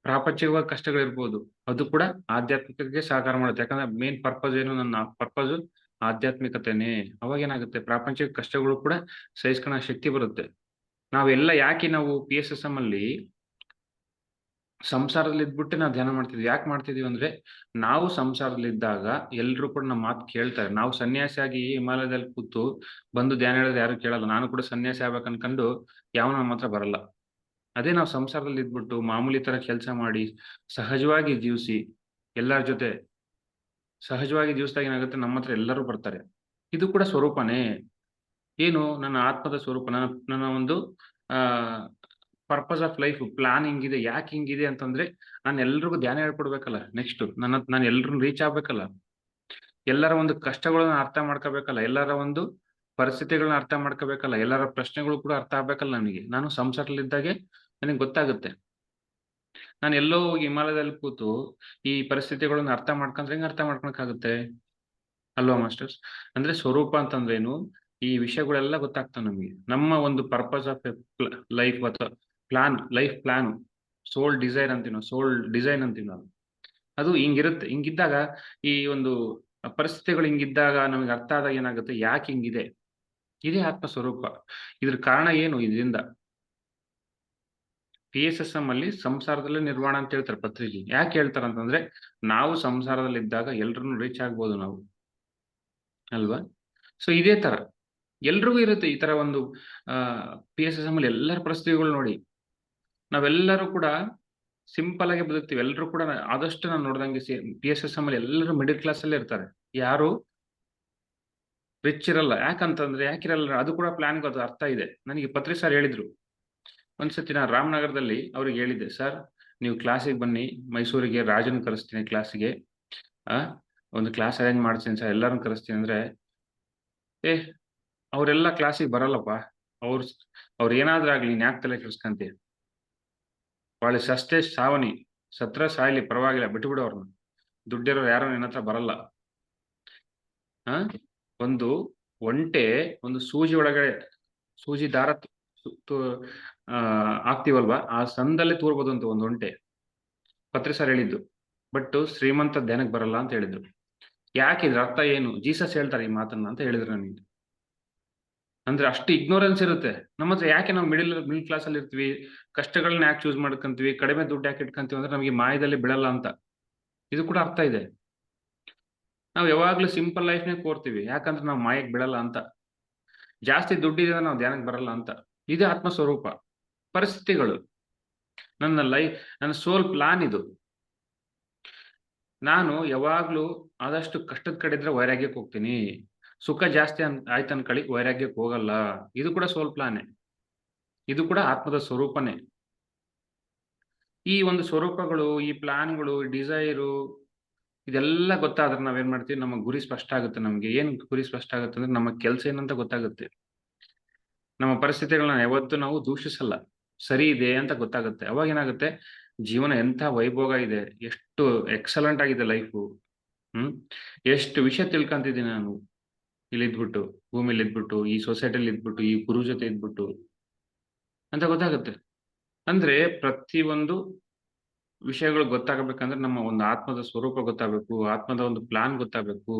ಪ್ರಾಪಂಚಿಕವಾಗಿ ಕಷ್ಟಗಳಿರ್ಬೋದು. ಅದು ಕೂಡ ಆಧ್ಯಾತ್ಮಿಕಕ್ಕೆ ಸಹಕಾರ ಮಾಡುತ್ತೆ. ಯಾಕಂದ್ರೆ ಮೇನ್ ಪರ್ಪಸ್ ಏನು? ನನ್ನ ಪರ್ಪಸ್ ಆಧ್ಯಾತ್ಮಿಕತೆನೇ. ಅವಾಗ ಏನಾಗುತ್ತೆ? ಪ್ರಾಪಂಚಿಕ ಕಷ್ಟಗಳು ಕೂಡ ಸಹಿಸ್ಕೊಳ್ಳೋ ಶಕ್ತಿ ಬರುತ್ತೆ. ನಾವೆಲ್ಲ ಯಾಕೆ ನಾವು ಪಿ ಎಸ್ ಎಸ್ ಎಂ ಅಲ್ಲಿ ಸಂಸಾರದಲ್ಲಿ ಇದ್ಬಿಟ್ಟು ನಾವು ಧ್ಯಾನ ಮಾಡ್ತಿದ್ವಿ. ಯಾಕೆ ಮಾಡ್ತಿದೀವಿ ಅಂದ್ರೆ, ನಾವು ಸಂಸಾರದಲ್ಲಿದ್ದಾಗ ಎಲ್ರು ಕೂಡ ನಮ್ಮ ಮಾತು ಕೇಳ್ತಾರೆ. ನಾವು ಸನ್ಯಾಸಿಯಾಗಿ ಹಿಮಾಲಯದಲ್ಲಿ ಕೂತು ಬಂದು ಧ್ಯಾನ ಹೇಳೋದು ಯಾರು ಕೇಳಲ್ಲ. ನಾನು ಕೂಡ ಸನ್ಯಾಸಿ ಆಗ್ಬೇಕು ಅನ್ಕೊಂಡು ಯಾವ ನಮ್ಮ ಹತ್ರ ಬರಲ್ಲ. ಅದೇ ನಾವು ಸಂಸಾರದಲ್ಲಿ ಇದ್ಬಿಟ್ಟು ಮಾಮೂಲಿ ತರ ಕೆಲಸ ಮಾಡಿ ಸಹಜವಾಗಿ ಜೀವಿಸಿ ಎಲ್ಲರ ಜೊತೆ ಸಹಜವಾಗಿ ಜೀವಿಸಿದಾಗ ಏನಾಗುತ್ತೆ ನಮ್ಮ ಹತ್ರ ಎಲ್ಲರೂ ಬರ್ತಾರೆ. ಇದು ಕೂಡ ಸ್ವರೂಪನೇ. ಏನು? ನನ್ನ ಆತ್ಮದ ಸ್ವರೂಪ. ನನ್ನ ನನ್ನ ಒಂದು, ಆ ಪರ್ಪಸ್ ಆಫ್ ಲೈಫ್ ಪ್ಲಾನ್ ಹಿಂಗಿದೆ, ಯಾಕೆ ಹಿಂಗಿದೆ ಅಂತಂದ್ರೆ ನಾನು ಎಲ್ರಿಗೂ ಧ್ಯಾನ ಹೇಳ್ಕೊಡ್ಬೇಕಲ್ಲ ನೆಕ್ಸ್ಟ್ ನನ್ನ, ನಾನು ಎಲ್ರು ರೀಚ್ ಆಗ್ಬೇಕಲ್ಲ. ಎಲ್ಲರ ಒಂದು ಕಷ್ಟಗಳನ್ನ ಅರ್ಥ ಮಾಡ್ಕೋಬೇಕಲ್ಲ, ಎಲ್ಲರ ಒಂದು ಪರಿಸ್ಥಿತಿಗಳನ್ನ ಅರ್ಥ ಮಾಡ್ಕೋಬೇಕಲ್ಲ, ಎಲ್ಲರ ಪ್ರಶ್ನೆಗಳು ಕೂಡ ಅರ್ಥ ಆಗ್ಬೇಕಲ್ಲ ನನಗೆ. ನಾನು ಸಂಸಾರಲ್ಲಿದ್ದಾಗೆ ನನಗೆ ಗೊತ್ತಾಗುತ್ತೆ. ನಾನು ಎಲ್ಲೋ ಹೋಗಿ ಹಿಮಾಲಯದಲ್ಲಿ ಕೂತು ಈ ಪರಿಸ್ಥಿತಿಗಳನ್ನ ಅರ್ಥ ಮಾಡ್ಕೊಂಡ್ರೆ ಹೆಂಗ್ ಅರ್ಥ ಮಾಡ್ಕೊಳಕಾಗುತ್ತೆ ಅಲ್ವಾ ಮಾಸ್ಟರ್ಸ್? ಅಂದ್ರೆ ಸ್ವರೂಪ ಅಂತಂದ್ರೇನು? ಈ ವಿಷಯಗಳೆಲ್ಲ ಗೊತ್ತಾಗ್ತಾವೆ ನಮಗೆ. ನಮ್ಮ ಒಂದು ಪರ್ಪಸ್ ಆಫ್ ಲೈಫ್ ಅಥವಾ plan, life plan, soul desire ಅಂತೀವಿ ನಾವು ಸೋಲ್ ಡಿಸೈನ್ ಅಂತೀವಿ ನಾವು ಅದು ಹಿಂಗಿರುತ್ತೆ. ಹಿಂಗಿದ್ದಾಗ ಈ ಒಂದು ಪರಿಸ್ಥಿತಿಗಳು ಹಿಂಗಿದ್ದಾಗ ನಮಗೆ ಅರ್ಥ ಆದಾಗ ಏನಾಗುತ್ತೆ? ಯಾಕೆ ಹಿಂಗಿದೆ? ಇದೇ ಆತ್ಮ ಸ್ವರೂಪ ಇದ್ರ ಕಾರಣ ಏನು ಇದರಿಂದ? ಪಿ ಎಸ್ ಎಸ್ ಎಂ ಅಲ್ಲಿ ಸಂಸಾರದಲ್ಲೇ ನಿರ್ವಾಣ ಅಂತ ಹೇಳ್ತಾರೆ ಪತ್ರಿಕೆ. ಯಾಕೆ ಹೇಳ್ತಾರೆ ಅಂತಂದ್ರೆ, ನಾವು ಸಂಸಾರದಲ್ಲಿ ಇದ್ದಾಗ ರೀಚ್ ಆಗ್ಬೋದು ನಾವು. ಅಲ್ವಾ? ಸೊ ಇದೇ ತರ. ಎಲ್ರಿಗೂ ಇರುತ್ತೆ ಈ ತರ ಒಂದು ಪಿ ಎಸ್ ಎಸ್ ಎಂ ಅಲ್ಲಿ ಎಲ್ಲರ ಪರಿಸ್ಥಿತಿಗಳು ನೋಡಿ. ನಾವೆಲ್ಲರೂ ಕೂಡ ಸಿಂಪಲ್ ಆಗಿ ಬದುಕ್ತಿವಿ. ಎಲ್ಲರೂ ಕೂಡ ಆದಷ್ಟು ನಾನು ನೋಡ್ದಂಗೆ ಪಿ ಎಸ್ ಎಸ್ ಎಂ ಅಲ್ಲಿ ಎಲ್ಲರೂ ಮಿಡಿಲ್ ಕ್ಲಾಸ್ ಅಲ್ಲೇ ಇರ್ತಾರೆ. ಯಾರು ರಿಚ್ ಇರಲ್ಲ. ಯಾಕಂತಂದ್ರೆ ಯಾಕಿರಲ್ಲ, ಅದು ಕೂಡ ಪ್ಲಾನ್ ಅದು ಅರ್ಥ ಇದೆ. ನನಗೆ ಪತ್ರಿ ಸರ್ ಹೇಳಿದ್ರು. ಒಂದ್ಸತಿ ನಾನು ರಾಮನಗರದಲ್ಲಿ ಅವ್ರಿಗೆ ಹೇಳಿದ್ದೆ ಸರ್ ನೀವು ಕ್ಲಾಸಿಗೆ ಬನ್ನಿ. ಮೈಸೂರಿಗೆ ರಾಜನ್ ಕರೆಸ್ತೀನಿ ಕ್ಲಾಸಿಗೆ ಆ, ಒಂದು ಕ್ಲಾಸ್ ಅರೇಂಜ್ ಮಾಡ್ತೀನಿ ಸರ್ ಎಲ್ಲರನ್ನ ಕರೆಸ್ತೀನಿ ಅಂದ್ರೆ, ಏ, ಅವರೆಲ್ಲ ಕ್ಲಾಸಿಗೆ ಬರಲ್ಲಪ್ಪ. ಅವ್ರ ಅವ್ರು ಏನಾದ್ರೂ ಆಗ್ಲಿ ನ್ಯಾಕ್ ಯಾಕೆ ತಲೆ ಕೆಡ್ಸ್ಕಂತೀಯ? ಒಳ್ಳೆ ಸಷ್ಟೇ ಸಾವನಿ. ಸತ್ರ ಸಾಯ್ಲಿ ಪರವಾಗಿಲ್ಲ ಬಿಟ್ಬಿಡು ಅವ್ರನ್ನ ದುಡ್ಡಿರೋರು ಯಾರೋ ನಿನ್ನ ಹತ್ರ ಬರಲ್ಲ. ಆ ಒಂದು ಒಂಟೆ, ಒಂದು ಸೂಜಿ ಒಳಗಡೆ, ಸೂಜಿ ದಾರ ಆಗ್ತೀವಲ್ವಾ ಆ ಸಂದಲ್ಲಿ ತೂರ್ಬೋದು ಅಂತ ಒಂದು ಒಂಟೆ. ಪತ್ರಿ ಸರ್ ಹೇಳಿದ್ದು. ಬಟ್ ಶ್ರೀಮಂತ ಧ್ಯಾನಕ್ಕೆ ಬರಲ್ಲ ಅಂತ ಹೇಳಿದ್ರು. ಯಾಕೆ? ಇದ್ರ ಅರ್ಥ ಏನು? ಜೀಸಸ್ ಹೇಳ್ತಾರೆ ಈ ಮಾತನ್ನ ಅಂತ ಹೇಳಿದ್ರು ನನಗೆ. ಅಂದ್ರೆ ಅಷ್ಟು ಇಗ್ನೋರೆನ್ಸ್ ಇರುತ್ತೆ. ನಮ್ಮ ಹತ್ರ ಯಾಕೆ ನಾವು ಮಿಡಿಲ್ ಮಿಡಿಲ್ ಕ್ಲಾಸ್ ಅಲ್ಲಿ ಇರ್ತೀವಿ? ಕಷ್ಟಗಳನ್ನ ಯಾಕೆ ಚೂಸ್ ಮಾಡ್ಕೊಂತೀವಿ? ಕಡಿಮೆ ದುಡ್ಡು ಯಾಕೆ ಇಟ್ಕೊಂತೀವಿ ಅಂದ್ರೆ ನಮಗೆ ಮಾಯದಲ್ಲಿ ಬಿಡಲ್ಲ ಅಂತ. ಇದು ಕೂಡ ಅರ್ಥ ಇದೆ. ನಾವು ಯಾವಾಗ್ಲೂ ಸಿಂಪಲ್ ಲೈಫ್ನೇ ಕೋರ್ತೀವಿ. ಯಾಕಂದ್ರೆ ನಾವು ಮಾಯಕ್ಕೆ ಬಿಡಲ್ಲ ಅಂತ. ಜಾಸ್ತಿ ದುಡ್ಡಿದೆ ನಾವು ಧ್ಯಾನಕ್ಕೆ ಬರಲ್ಲ ಅಂತ. ಇದೇ ಆತ್ಮ ಸ್ವರೂಪ ಪರಿಸ್ಥಿತಿಗಳು. ನನ್ನ ಲೈಫ್ ನನ್ನ ಸೋಲ್ ಪ್ಲಾನ್ ಇದು. ನಾನು ಯಾವಾಗ್ಲೂ ಆದಷ್ಟು ಕಷ್ಟದ ಕಡೆ ಇದ್ರೆ ವೈರಾಗ್ಯಕ್ಕೆ ಹೋಗ್ತೀನಿ. ಸುಖ ಜಾಸ್ತಿ ಅನ್, ಆಯ್ತು ಅನ್ಕಳಿ ವೈರಾಗ್ಯಕ್ಕೆ ಹೋಗಲ್ಲ. ಇದು ಕೂಡ ಸೋಲ್ ಪ್ಲಾನೆ. ಇದು ಕೂಡ ಆತ್ಮದ ಸ್ವರೂಪನೇ. ಈ ಒಂದು ಸ್ವರೂಪಗಳು, ಈ ಪ್ಲಾನ್ಗಳು ಡಿಸೈರು, ಇದೆಲ್ಲ ಗೊತ್ತಾದ್ರೆ ನಾವೇನ್ ಮಾಡ್ತೀವಿ? ನಮ್ಮ ಗುರಿ ಸ್ಪಷ್ಟ ಆಗುತ್ತೆ ನಮ್ಗೆ. ಏನ್ ಗುರಿ ಸ್ಪಷ್ಟ ಆಗುತ್ತೆ ಅಂದ್ರೆ ನಮ್ಮ ಕೆಲಸ ಏನಂತ ಗೊತ್ತಾಗುತ್ತೆ. ನಮ್ಮ ಪರಿಸ್ಥಿತಿಗಳನ್ನ ಯಾವತ್ತೂ ನಾವು ದೂಷಿಸಲ್ಲ. ಸರಿ ಇದೆ ಅಂತ ಗೊತ್ತಾಗುತ್ತೆ. ಅವಾಗ ಏನಾಗುತ್ತೆ? ಜೀವನ ಎಂಥ ವೈಭೋಗ ಇದೆ. ಎಷ್ಟು ಎಕ್ಸಲೆಂಟ್ ಆಗಿದೆ ಲೈಫು. ಹ್ಮ್? ಎಷ್ಟು ವಿಷಯ ತಿಳ್ಕೊಂತಿದ್ದೀನಿ ನಾನು. ಇಲ್ಲಿ ಇದ್ಬಿಟ್ಟು ಭೂಮಿಲಿ ಇದ್ಬಿಟ್ಟು, ಈ ಸೊಸೈಟಿಲಿ ಇದ್ಬಿಟ್ಟು, ಈ ಗುರು ಜೊತೆ ಇದ್ಬಿಟ್ಟು, ಅಂತ ಗೊತ್ತಾಗುತ್ತೆ. ಅಂದ್ರೆ ಪ್ರತಿಯೊಂದು ವಿಷಯಗಳು ಗೊತ್ತಾಗಬೇಕಂದ್ರೆ ನಮ್ಮ ಒಂದು ಆತ್ಮದ ಸ್ವರೂಪ ಗೊತ್ತಾಗಬೇಕು, ಆತ್ಮದ ಒಂದು ಪ್ಲಾನ್ ಗೊತ್ತಾಗಬೇಕು.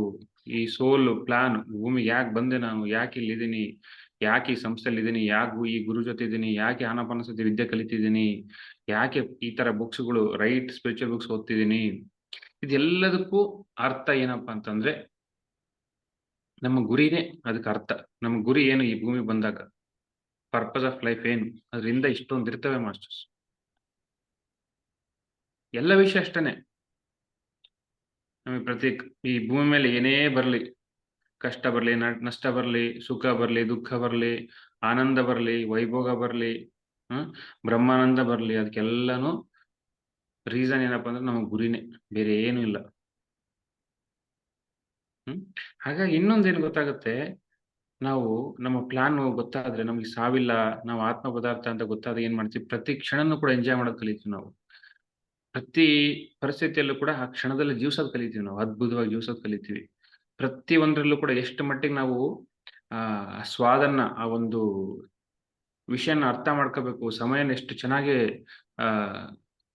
ಈ ಸೋಲ್ ಪ್ಲಾನ್ ಭೂಮಿಗೆ ಯಾಕೆ ಬಂದೆ ನಾನು, ಯಾಕೆ ಇಲ್ಲಿದ್ದೀನಿ, ಯಾಕೆ ಈ ಸಂಸ್ಥೆಯಲ್ಲಿ ಇದ್ದೀನಿ, ಯಾಕೆ ಈ ಗುರು ಜೊತೆ ಇದ್ದೀನಿ, ಯಾಕೆ ಆನಪಾನಸತಿ ವಿದ್ಯೆ ಕಲಿತಿದ್ದೀನಿ, ಯಾಕೆ ಈ ತರ ಬುಕ್ಸ್ಗಳು ರೈಟ್ ಸ್ಪಿರಿಚುವಲ್ ಬುಕ್ಸ್ ಓದ್ತಿದ್ದೀನಿ, ಇದೆಲ್ಲದಕ್ಕೂ ಅರ್ಥ ಏನಪ್ಪಾ ಅಂತಂದ್ರೆ ನಮ್ಮ ಗುರಿನೇ ಅದಕ್ಕೆ ಅರ್ಥ. ನಮ್ಮ ಗುರಿ ಏನು ಈ ಭೂಮಿ ಬಂದಾಗ? ಪರ್ಪಸ್ ಆಫ್ ಲೈಫ್ ಏನು? ಅದರಿಂದ ಇಷ್ಟೊಂದು ಇರ್ತವೆ ಮಾಸ್ಟರ್ಸ್ ಎಲ್ಲ ವಿಷಯ ಅಷ್ಟೇನೆ. ನಮಗೆ ಪ್ರತಿ ಈ ಭೂಮಿ ಮೇಲೆ ಏನೇ ಬರಲಿ, ಕಷ್ಟ ಬರಲಿ ನಷ್ಟ ಬರಲಿ, ಸುಖ ಬರಲಿ, ದುಃಖ ಬರಲಿ, ಆನಂದ ಬರಲಿ, ವೈಭೋಗ ಬರಲಿ, ಹ್ಮ್, ಬ್ರಹ್ಮಾನಂದ ಬರಲಿ, ಅದಕ್ಕೆಲ್ಲಾನು ರೀಸನ್ ಏನಪ್ಪಾ ಅಂದ್ರೆ ನಮ್ಮ ಗುರಿನೇ, ಬೇರೆ ಏನು ಇಲ್ಲ. ಹ್ಮ್? ಹಾಗಾಗಿ ಇನ್ನೊಂದೇನು ಗೊತ್ತಾಗುತ್ತೆ? ನಾವು ನಮ್ಮ ಪ್ಲಾನ್ ಗೊತ್ತಾದ್ರೆ ನಮ್ಗೆ ಸಾವಿಲ್ಲ, ನಾವು ಆತ್ಮ ಪದಾರ್ಥ ಅಂತ ಗೊತ್ತಾದ್ರೆ ಏನ್ ಮಾಡ್ತೀವಿ? ಪ್ರತಿ ಕ್ಷಣನೂ ಕೂಡ ಎಂಜಾಯ್ ಮಾಡೋದು ಕಲಿತೀವಿ ನಾವು. ಪ್ರತಿ ಪರಿಸ್ಥಿತಿಯಲ್ಲೂ ಕೂಡ ಆ ಕ್ಷಣದಲ್ಲಿ ಜೀವಿಸೋದು ಕಲಿತೀವಿ ನಾವು, ಅದ್ಭುತವಾಗಿ ಜೀವಿಸೋದು ಕಲಿತೀವಿ. ಪ್ರತಿ ಒಂದರಲ್ಲೂ ಕೂಡ ಎಷ್ಟು ಮಟ್ಟಿಗೆ ನಾವು, ಆ, ಸ್ವಾದನ್ನ, ಆ ಒಂದು ವಿಷಯನ ಅರ್ಥ ಮಾಡ್ಕೋಬೇಕು, ಸಮಯನ ಎಷ್ಟು ಚೆನ್ನಾಗಿ, ಆ,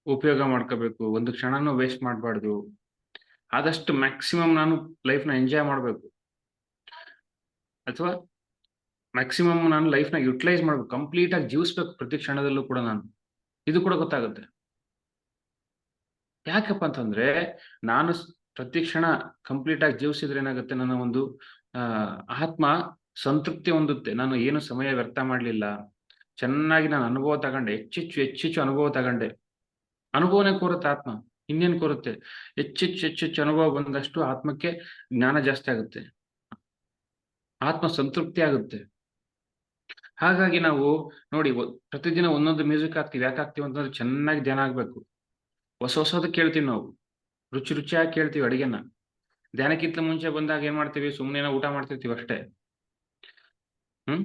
ಉಪಯೋಗ ಮಾಡ್ಕೋಬೇಕು, ಒಂದು ಕ್ಷಣನೂ ವೇಸ್ಟ್ ಮಾಡಬಾರ್ದು ಆದಷ್ಟು ಮ್ಯಾಕ್ಸಿಮಮ್ ನಾನು ಲೈಫ್ನ ಎಂಜಾಯ್ ಮಾಡಬೇಕು. ಅಥವಾ ಮ್ಯಾಕ್ಸಿಮಮ್ ನಾನು ಲೈಫ್ನ ಯುಟಿಲೈಸ್ ಮಾಡಬೇಕು. ಕಂಪ್ಲೀಟ್ ಆಗಿ ಜೀವಿಸ್ಬೇಕು ಪ್ರತಿ ಕ್ಷಣದಲ್ಲೂ ಕೂಡ ನಾನು. ಇದು ಕೂಡ ಗೊತ್ತಾಗುತ್ತೆ. ಯಾಕಪ್ಪ ಅಂತಂದ್ರೆ ನಾನು ಪ್ರತಿ ಕ್ಷಣ ಕಂಪ್ಲೀಟ್ ಆಗಿ ಜೀವಿಸಿದ್ರೆ ಏನಾಗುತ್ತೆ? ನನ್ನ ಒಂದು ಆತ್ಮ ಸಂತೃಪ್ತಿ ಹೊಂದುತ್ತೆ. ನಾನು ಏನು ಸಮಯ ವ್ಯರ್ಥ ಮಾಡಲಿಲ್ಲ. ಚೆನ್ನಾಗಿ ನಾನು ಅನುಭವ ತಗೊಂಡೆ. ಹೆಚ್ಚೆಚ್ಚು ಹೆಚ್ಚೆಚ್ಚು ಅನುಭವ ತಗೊಂಡೆ. ಅನುಭವನೇ ಕೋರುತ್ತೆ ಆತ್ಮ. ಇನ್ನೇನ್ ಕೊರುತ್ತೆ ಹೆಚ್ಚೆಚ್ಚು ಹೆಚ್ಚೆಚ್ಚು ಅನುಭವ ಬಂದಷ್ಟು ಆತ್ಮಕ್ಕೆ ಜ್ಞಾನ ಜಾಸ್ತಿ ಆಗುತ್ತೆ. ಆತ್ಮ ಸಂತೃಪ್ತಿ ಆಗುತ್ತೆ. ಹಾಗಾಗಿ ನಾವು ನೋಡಿ ಪ್ರತಿದಿನ ಒಂದೊಂದು ಮ್ಯೂಸಿಕ್ ಹಾಕ್ತಿವಿ. ಯಾಕೆ ಹಾಕ್ತಿವಿ ಅಂತಂದ್ರೆ ಚೆನ್ನಾಗಿ ಧ್ಯಾನ ಆಗ್ಬೇಕು. ಹೊಸ ಹೊಸದು ಕೇಳ್ತೀವಿ ನಾವು. ರುಚಿ ರುಚಿಯಾಗಿ ಕೇಳ್ತೀವಿ ಅಡಿಗೆನ. ಧ್ಯಾನಕ್ಕಿಂತ ಮುಂಚೆ ಬಂದಾಗ ಏನ್ ಮಾಡ್ತೀವಿ? ಸುಮ್ಮನೆ ಊಟ ಮಾಡ್ತಿರ್ತೀವಿ ಅಷ್ಟೇ. ಹ್ಮ್?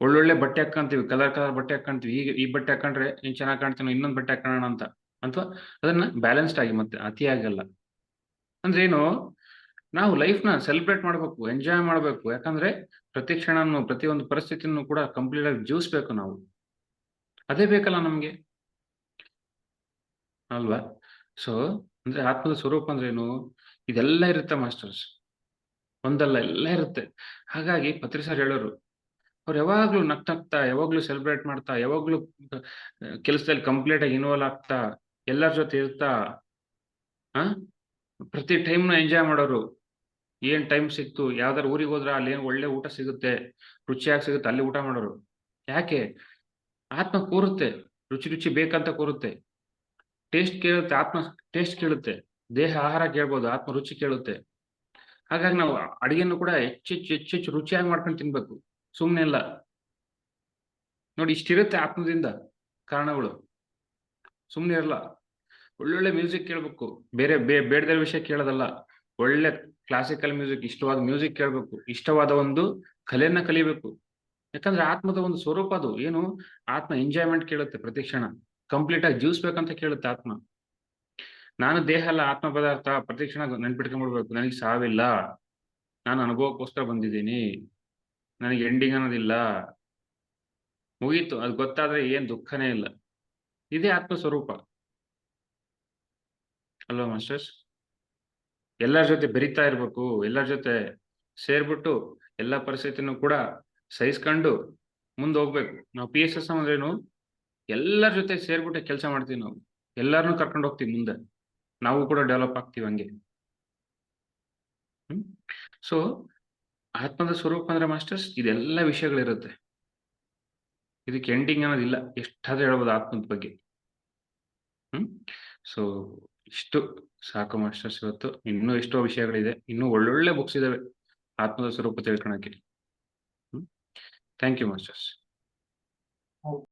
ಒಳ್ಳೊಳ್ಳೆ ಬಟ್ಟೆ ಹಾಕೊಂತೀವಿ ಕಲರ್ ಕಲರ್ ಬಟ್ಟೆ ಹಾಕೊಂತೀವಿ ಈಗ ಈ ಬಟ್ಟೆ ಹಾಕೊಂಡ್ರೆ ನೀನ್ ಚೆನ್ನಾಗಿ ಕಾಣ್ತೀವಿ ಇನ್ನೊಂದು ಬಟ್ಟೆ ಹಾಕೋಣ ಅಂತ. ಅಥವಾ ಅದನ್ನ ಬ್ಯಾಲೆನ್ಸ್ಡ್ ಆಗಿ ಮತ್ತೆ ಅತಿಯಾಗಲ್ಲ ಅಂದ್ರೆ ಏನು? ನಾವು ಲೈಫ್ನ ಸೆಲೆಬ್ರೇಟ್ ಮಾಡ್ಬೇಕು ಎಂಜಾಯ್ ಮಾಡ್ಬೇಕು. ಯಾಕಂದ್ರೆ ಪ್ರತಿ ಕ್ಷಣನು, ಪ್ರತಿಯೊಂದು ಪರಿಸ್ಥಿತಿನೂ ಕೂಡ ಕಂಪ್ಲೀಟ್ ಆಗಿ ಜೀವಿಸ್ಬೇಕು ನಾವು. ಅದೇ ಬೇಕಲ್ಲ ನಮ್ಗೆ? ಅಲ್ವಾ? ಸೊ ಅಂದ್ರೆ ಆತ್ಮದ ಸ್ವರೂಪ ಅಂದ್ರೆ ಏನು? ಇದೆಲ್ಲ ಇರುತ್ತೆ ಮಾಸ್ಟರ್ಸ್. ಒಂದಲ್ಲ, ಎಲ್ಲ ಇರುತ್ತೆ. ಹಾಗಾಗಿ ಪತ್ರಿ ಸರ್ ಹೇಳೋರು, ಅವ್ರು ಯಾವಾಗ್ಲೂ ನಗ್ತಾ ಯಾವಾಗ್ಲೂ ಸೆಲೆಬ್ರೇಟ್ ಮಾಡ್ತಾ, ಯಾವಾಗ್ಲೂ ಕೆಲಸದಲ್ಲಿ ಕಂಪ್ಲೀಟ್ ಆಗಿ ಇನ್ವಾಲ್ವ್ ಆಗ್ತಾ ಎಲ್ಲರ ಜೊತೆ ಇರ್ತಾ, ಆ? ಪ್ರತಿ ನ ಎಂಜಾಯ್ ಮಾಡೋರು. ಏನ್ ಟೈಮ್ ಸಿಕ್ತು ಯಾವ್ದಾರು ಊರಿಗೆ ಹೋದ್ರೆ ಅಲ್ಲಿ ಏನ್ ಒಳ್ಳೆ ಊಟ ಸಿಗುತ್ತೆ, ರುಚಿಯಾಗಿ ಸಿಗುತ್ತೆ, ಅಲ್ಲಿ ಊಟ ಮಾಡೋರು. ಯಾಕೆ? ಆತ್ಮ ಕೂರುತ್ತೆ, ರುಚಿ ರುಚಿ ಬೇಕಂತ ಕೂರುತ್ತೆ. ಟೇಸ್ಟ್ ಕೇಳುತ್ತೆ, ಆತ್ಮ ಟೇಸ್ಟ್ ಕೇಳುತ್ತೆ. ದೇಹ ಆಹಾರ ಕೇಳ್ಬೋದು, ಆತ್ಮ ರುಚಿ ಕೇಳುತ್ತೆ. ಹಾಗಾಗಿ ನಾವು ಅಡಿಗೆಯನ್ನು ಕೂಡ ಹೆಚ್ಚೆಚ್ಚು ಹೆಚ್ಚೆಚ್ಚು ರುಚಿಯಾಗಿ ಮಾಡ್ಕೊಂಡು ತಿನ್ಬೇಕು. ಸುಮ್ಮನೆ ಇಲ್ಲ. ನೋಡಿ, ಇಷ್ಟಿರುತ್ತೆ ಆತ್ಮದಿಂದ ಕಾರಣಗಳು. ಸುಮ್ಮನೆ ಇರಲ್ಲ. ಒಳ್ಳೊಳ್ಳೆ ಮ್ಯೂಸಿಕ್ ಕೇಳ್ಬೇಕು. ಬೇರೆ ಬೇಡದ ವಿಷಯ ಕೇಳೋದಲ್ಲ. ಒಳ್ಳೆ ಕ್ಲಾಸಿಕಲ್ ಮ್ಯೂಸಿಕ್ ಇಷ್ಟವಾದ ಮ್ಯೂಸಿಕ್ ಕೇಳಬೇಕು. ಇಷ್ಟವಾದ ಒಂದು ಕಲೆಯನ್ನ ಕಲಿಬೇಕು. ಯಾಕಂದ್ರೆ ಆತ್ಮದ ಒಂದು ಸ್ವರೂಪ ಅದು. ಏನು? ಆತ್ಮ ಎಂಜಾಯ್ಮೆಂಟ್ ಕೇಳುತ್ತೆ ಪ್ರತಿ ಕ್ಷಣ. ಕಂಪ್ಲೀಟ್ ಆಗಿ ಜೀವಿಸ್ಬೇಕಂತ ಕೇಳುತ್ತೆ ಆತ್ಮ. ನಾನು ದೇಹ ಅಲ್ಲ, ಆತ್ಮ ಪದಾರ್ಥ ಪ್ರತಿ ಕ್ಷಣ ನೆನ್ಪಿಟ್ಕೊಂಡ್ಬಿಡ್ಬೇಕು. ನನಗೆ ಸಾವಿಲ್ಲ. ನಾನು ಅನುಭವಕ್ಕೋಸ್ಕರ ಬಂದಿದ್ದೀನಿ. ನನಗೆ ಎಂಡಿಂಗ್ ಅನ್ನೋದಿಲ್ಲ. ಮುಗೀತು. ಅದು ಗೊತ್ತಾದ್ರೆ ಏನ್ ದುಃಖನೇ ಇಲ್ಲ. ಇದೇ ಆತ್ಮ ಸ್ವರೂಪ. ಅಲ್ವಾ ಮಾಸ್ಟರ್ಸ್ ಎಲ್ಲರ ಜೊತೆ ಬೆರಿತಾ ಇರ್ಬೇಕು, ಎಲ್ಲರ ಜೊತೆ ಸೇರ್ಬಿಟ್ಟು ಎಲ್ಲ ಪರಿಸ್ಥಿತಿನೂ ಕೂಡ ಸಹಿಸ್ಕೊಂಡು ಮುಂದೆ ಹೋಗ್ಬೇಕು. ನಾವು ಪಿ ಎಸ್ ಎಸ್ ಅಂದ್ರೇನು ಎಲ್ಲರ ಜೊತೆ ಸೇರ್ಬಿಟ್ಟು ಕೆಲಸ ಮಾಡ್ತೀವಿ ನಾವು. ಎಲ್ಲಾರನು ಕರ್ಕೊಂಡು ಹೋಗ್ತೀವಿ ಮುಂದೆ. ನಾವು ಕೂಡ ಡೆವಲಪ್ ಆಗ್ತೀವಿ ಹಂಗೆ. ಹ್ಮ್. ಸೊ ಆತ್ಮದ ಸ್ವರೂಪ ಅಂದ್ರೆ ಮಾಸ್ಟರ್ಸ್ ಇದೆಲ್ಲ ವಿಷಯಗಳಿರುತ್ತೆ. ಇದಕ್ಕೆ ಎಂಡಿಂಗ್ ಅನ್ನೋದಿಲ್ಲ. ಎಷ್ಟಾದ್ರೂ ಹೇಳ್ಬೋದು ಆತ್ಮದ ಬಗ್ಗೆ. ಹ್ಮ್. ಸೊ ಇಷ್ಟು ಸಾಕು ಮಾಸ್ಟರ್ಸ್ ಇವತ್ತು. ಇನ್ನೂ ಎಷ್ಟೋ ವಿಷಯಗಳಿದೆ. ಇನ್ನೂ ಒಳ್ಳೊಳ್ಳೆ ಬುಕ್ಸ್ ಇದಾವೆ. ಆತ್ಮದ ಸ್ವರೂಪ ತಿಳ್ಕೊಳಕ್ಕೆ. Thank you masters